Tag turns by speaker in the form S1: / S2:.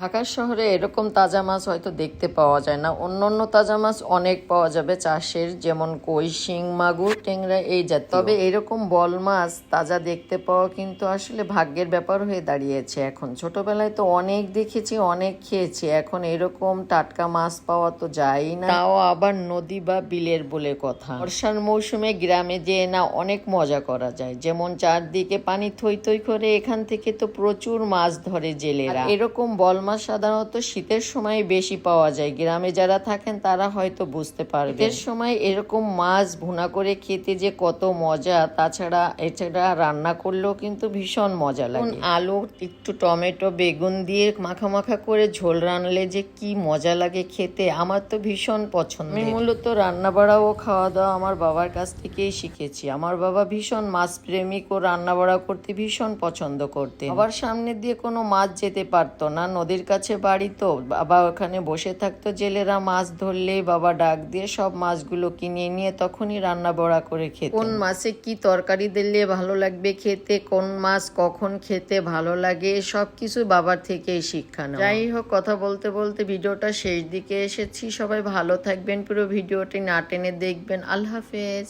S1: ঢাকা শহরে এরকম তাজা মাছ হয়তো দেখতে পাওয়া যায় না। অন্য অন্য তাজা মাছ অনেক পাওয়া যাবে। চাষের যেমন কই, শিং, মাগুর টেংরা এই জাতীয়। তবে এরকম বল মাছ তাজা দেখতে পাওয়া কিন্তু আসলে ভাগ্যের ব্যাপার হয়ে দাঁড়িয়েছে এখন। ছোটবেলায় তো অনেক দেখেছি, অনেক খেয়েছি। এখন এরকম টাটকা মাছ পাওয়া তো যায়ই না। তাও আবার নদী বা বিলের বলে কথা। বর্ষার মৌসুমে গ্রামে যেয়ে না অনেক মজা করা যায়। যেমন চারদিকে পানি থই থই করে এখান থেকে তো প্রচুর মাছ ধরে জেলেরা। এরকম বল মাছ সাধারণত শীতের সময় বেশি পাওয়া যায়। গ্রামে যারা থাকেন তারা হয়তো বুঝতে পারবে। শীতের সময় এরকম মাছ ভুনা করে খেতে যে কত মজা তাছাড়া এছাড়া রান্না করলেও কিন্তু ভীষণ মজা লাগে। আলু একটু টমেটো বেগুন দিয়ে মাখা মাখা করে ঝোল রানলে যে কি মজা লাগে খেতে আমার তো ভীষণ পছন্দ আমি মূলত রান্না বাড়া ও খাওয়া দাওয়া আমার বাবার কাছ থেকেই শিখেছি। আমার বাবা ভীষণ মাছ প্রেমিক ও রান্না বাড়া করতে ভীষণ পছন্দ করতে আবার সামনে দিয়ে কোনো মাছ যেতে পারতো না নদীর কাছে বাড়ি তো, বাবা ওখানে বসে থাকতো, জেলেরা মাছ ধরলেই বাবা ডাক দিয়ে সব মাছগুলো কিনে নিয়ে তখনই রান্না বড়া করে খেতে। কোন মাছে কি তরকারি দিলে ভালো লাগবে, খেতে, কোন মাছ কখন খেতে ভালো লাগে, সব কিছু বাবার থেকেই শিক্ষা যাই হোক, কথা বলতে বলতে ভিডিওটা শেষ দিকে এসেছি। সবাই ভালো থাকবেন, পুরো ভিডিওটি না টেনে দেখবেন। আল্লাহ হাফেজ।